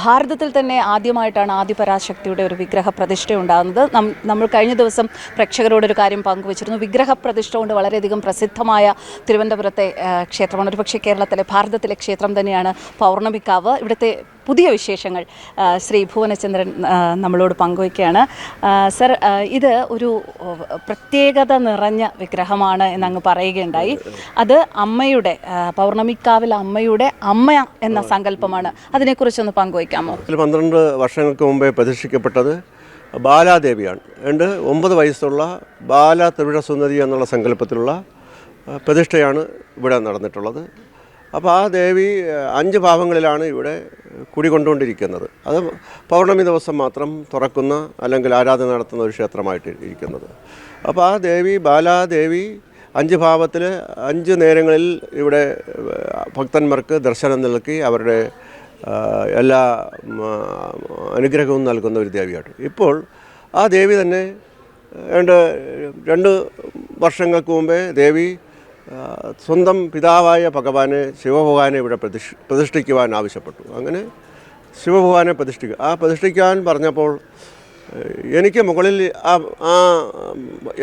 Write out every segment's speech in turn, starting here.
ഭാരതത്തിൽ തന്നെ ആദ്യമായിട്ടാണ് ആദിപരാശക്തിയുടെ ഒരു വിഗ്രഹ പ്രതിഷ്ഠ ഉണ്ടാകുന്നത്. നമ്മൾ കഴിഞ്ഞ ദിവസം പ്രേക്ഷകരോടൊരു കാര്യം പങ്കുവച്ചിരുന്നു. വിഗ്രഹ പ്രതിഷ്ഠ കൊണ്ട് വളരെയധികം പ്രസിദ്ധമായ തിരുവനന്തപുരത്തെ ക്ഷേത്രമാണ്. ഒരുപക്ഷെ കേരളത്തിലെ ഭാരതത്തിലെ ക്ഷേത്രം തന്നെയാണ് പൗർണമിക്കാവ്. ഇവിടുത്തെ പുതിയ വിശേഷങ്ങൾ ശ്രീ ഭുവനചന്ദ്രൻ നമ്മളോട് പങ്കുവയ്ക്കുകയാണ്. സർ ഇത് ഒരു പ്രത്യേകത നിറഞ്ഞ വിഗ്രഹമാണ് എന്നങ്ങ് പറയുകയുണ്ടായി. അത് അമ്മയുടെ പൗർണമിക്കാവിൽ അമ്മയുടെ അമ്മ എന്ന സങ്കല്പമാണ്. അതിനെക്കുറിച്ചൊന്ന് പങ്കുവയ്ക്കാമോ? പന്ത്രണ്ട് വർഷങ്ങൾക്ക് മുമ്പേ പ്രതിഷ്ഠിക്കപ്പെട്ടത് ബാലാദേവിയാണ്. രണ്ട് ഒമ്പത് വയസ്സുള്ള ബാല ത്രിവിട സുന്ദരി എന്നുള്ള സങ്കല്പത്തിലുള്ള പ്രതിഷ്ഠയാണ് ഇവിടെ നടന്നിട്ടുള്ളത്. അപ്പോൾ ആ ദേവി അഞ്ച് ഭാവങ്ങളിലാണ് ഇവിടെ കുടികൊണ്ടുകൊണ്ടിരിക്കുന്നത്. അത് പൗർണമി ദിവസം മാത്രം തുറക്കുന്ന അല്ലെങ്കിൽ ആരാധന നടത്തുന്ന ഒരു ക്ഷേത്രമായിട്ട് ഇരിക്കുന്നത്. അപ്പോൾ ആ ദേവി ബാലാദേവി അഞ്ച് ഭാവത്തിൽ അഞ്ച് നേരങ്ങളിൽ ഇവിടെ ഭക്തന്മാർക്ക് ദർശനം നൽകി അവരുടെ എല്ലാ അനുഗ്രഹവും നൽകുന്ന ഒരു ദേവിയാണ് ഇപ്പോൾ ആ ദേവി തന്നെ രണ്ട് രണ്ട് വർഷങ്ങൾക്ക് മുമ്പേ ദേവി സ്വന്തം പിതാവായ ഭഗവാനെ ശിവഭഗവാനെ ഇവിടെ പ്രതിഷ്ഠ പ്രതിഷ്ഠിക്കുവാൻ ആവശ്യപ്പെട്ടു. അങ്ങനെ ശിവഭഗവാനെ പ്രതിഷ്ഠിക്കുക ആ പ്രതിഷ്ഠിക്കാൻ പറഞ്ഞപ്പോൾ എനിക്ക് മുകളിൽ ആ ആ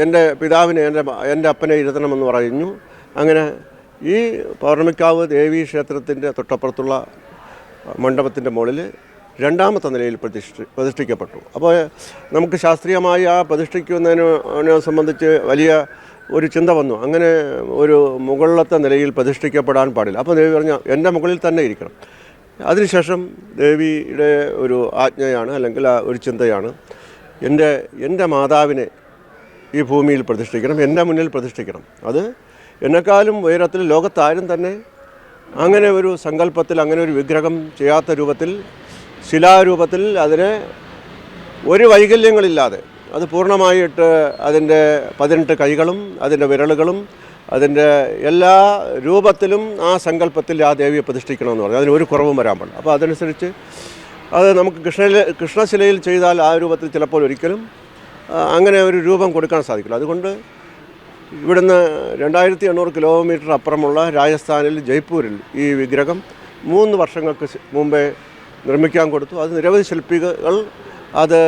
എന്റെ പിതാവിനെ എന്റെ എന്റെ അപ്പനെ ഇരുത്തണമെന്ന് പറഞ്ഞു. അങ്ങനെ ഈ പൗർണമിക്കാവ് ദേവീ ക്ഷേത്രത്തിന്റെ തൊട്ടപ്പുറത്തുള്ള മണ്ഡപത്തിന്റെ മുകളിൽ രണ്ടാമത്തെ നിലയിൽ പ്രതിഷ്ഠ പ്രതിഷ്ഠിക്കപ്പെട്ടു. അപ്പോൾ നമുക്ക് ശാസ്ത്രീയമായി ആ പ്രതിഷ്ഠിക്കുന്നതിനെ സംബന്ധിച്ച് വലിയ ഒരു ചിന്ത വന്നു. അങ്ങനെ ഒരു മുകളിലത്തെ നിലയിൽ പ്രതിഷ്ഠിക്കപ്പെടാൻ പാടില്ല. അപ്പോൾ ദേവി പറഞ്ഞു എന്റെ മുകളിൽ തന്നെ ഇരിക്കണം. അതിനുശേഷം ദേവിയുടെ ഒരു ആജ്ഞയാണ് അല്ലെങ്കിൽ ഒരു ചിന്തയാണ് എന്റെ എന്റെ മാതാവിനെ ഈ ഭൂമിയിൽ പ്രതിഷ്ഠിക്കണം എന്റെ മുന്നിൽ പ്രതിഷ്ഠിക്കണം. അത് എന്നെക്കാളും ഉയരത്തിൽ ലോകത്താരും തന്നെ അങ്ങനെ ഒരു സങ്കല്പത്തിൽ അങ്ങനെ ഒരു വിഗ്രഹം ചെയ്യാത്ത രൂപത്തിൽ ശിലാരൂപത്തിൽ അതിനെ ഒരു വൈകല്യങ്ങളില്ലാതെ അത് പൂർണമായിട്ട് അതിന്റെ പതിനെട്ട് കൈകളും അതിന്റെ വിരലുകളും അതിന്റെ എല്ലാ രൂപത്തിലും ആ സങ്കല്പത്തിൽ ആ ദേവിയെ പ്രതിഷ്ഠിക്കണമെന്ന് പറഞ്ഞു. അതിന് ഒരു കുറവും വരാൻ പാടില്ല. അപ്പോൾ അതനുസരിച്ച് അത് നമുക്ക് കൃഷ്ണ കൃഷ്ണശിലയിൽ ചെയ്താൽ ആ രൂപത്തിൽ ചിലപ്പോൾ ഒരിക്കലും അങ്ങനെ ഒരു രൂപം കൊടുക്കാൻ സാധിക്കില്ല. അതുകൊണ്ട് ഇവിടുന്ന് രണ്ടായിരത്തി എണ്ണൂറ് കിലോമീറ്റർ അപ്പുറമുള്ള രാജസ്ഥാനിൽ ജയ്പൂരിൽ ഈ വിഗ്രഹം മൂന്ന് വർഷങ്ങൾക്ക് മുമ്പേ നിർമ്മിക്കാൻ കൊടുത്തു. അത് നിരവധി ശില്പികൾ അത്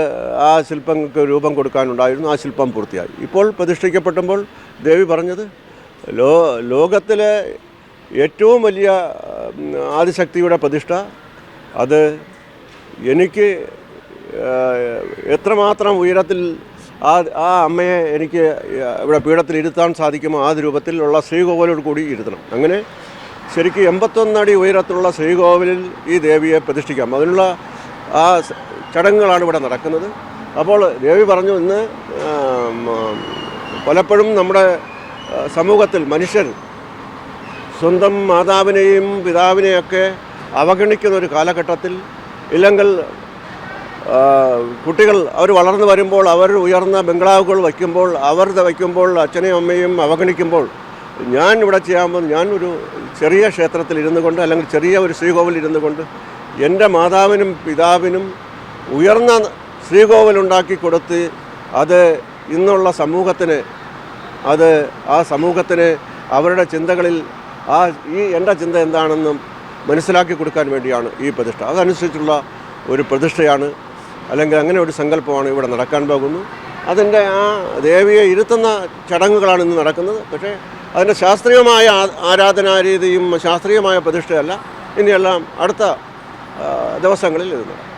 ആ ശില്പങ്ങൾക്ക് രൂപം കൊടുക്കാനുണ്ടായിരുന്നു ആ ശില്പം പൂർത്തിയായി. ഇപ്പോൾ പ്രതിഷ്ഠിക്കപ്പെട്ടുമ്പോൾ ദേവി പറഞ്ഞത് ലോ ലോകത്തിലെ ഏറ്റവും വലിയ ആദിശക്തിയുടെ പ്രതിഷ്ഠ അത് എനിക്ക് എത്രമാത്രം ഉയരത്തിൽ ആ ആ അമ്മയെ എനിക്ക് ഇവിടെ പീഠത്തിൽ ഇരുത്താൻ സാധിക്കുമോ ആ രൂപത്തിലുള്ള ശ്രീകോവിലോട് കൂടി ഇരുത്തണം. അങ്ങനെ ശരിക്കും എൺപത്തൊന്നടി ഉയരത്തിലുള്ള ശ്രീകോവിലിൽ ഈ ദേവിയെ പ്രതിഷ്ഠിക്കാം. അതിനുള്ള ആ ചടങ്ങുകളാണ് ഇവിടെ നടക്കുന്നത്. അപ്പോൾ രവി പറഞ്ഞു ഇന്ന് പലപ്പോഴും നമ്മുടെ സമൂഹത്തിൽ മനുഷ്യർ സ്വന്തം മാതാവിനെയും പിതാവിനെയൊക്കെ അവഗണിക്കുന്ന ഒരു കാലഘട്ടത്തിൽ ഇല്ലെങ്കിൽ കുട്ടികൾ അവർ വളർന്നു വരുമ്പോൾ അവർ ഉയർന്ന ബംഗ്ലാവുകൾ വയ്ക്കുമ്പോൾ അവർ വയ്ക്കുമ്പോൾ അച്ഛനെയും അമ്മയും അവഗണിക്കുമ്പോൾ ഞാൻ ഇവിടെ ചെയ്യാമ്പോൾ ഞാൻ ഒരു ചെറിയ ക്ഷേത്രത്തിൽ ഇരുന്നു കൊണ്ട് അല്ലെങ്കിൽ ചെറിയ ഒരു ശ്രീകോവിൽ ഇരുന്നു കൊണ്ട് എന്റെ മാതാവിനും പിതാവിനും ഉയർന്ന ശ്രീകോവിൽ ഉണ്ടാക്കി കൊടുത്ത് അത് ഇന്നുള്ള സമൂഹത്തിന് അത് ആ സമൂഹത്തിന് അവരുടെ ചിന്തകളിൽ ആ ഈ എന്റെ ചിന്ത എന്താണെന്നും മനസ്സിലാക്കി കൊടുക്കാൻ വേണ്ടിയാണ് ഈ പ്രതിഷ്ഠ. അതനുസരിച്ചുള്ള ഒരു പ്രതിഷ്ഠയാണ്. അല്ലെങ്കിൽ അങ്ങനെ ഒരു സങ്കല്പമാണ് ഇവിടെ നടക്കാൻ പോകുന്നു. അതിന്റെ ആ ദേവിയെ ഇരുത്തുന്ന ചടങ്ങുകളാണ് ഇന്ന് നടക്കുന്നത്. പക്ഷേ അതിന്റെ ശാസ്ത്രീയമായ ആരാധനാ ആരാധനാരീതിയും ശാസ്ത്രീയമായ പ്രതിഷ്ഠയല്ല. ഇനിയെല്ലാം അടുത്ത ദിവസങ്ങളിൽ ഇത് നടക്കും.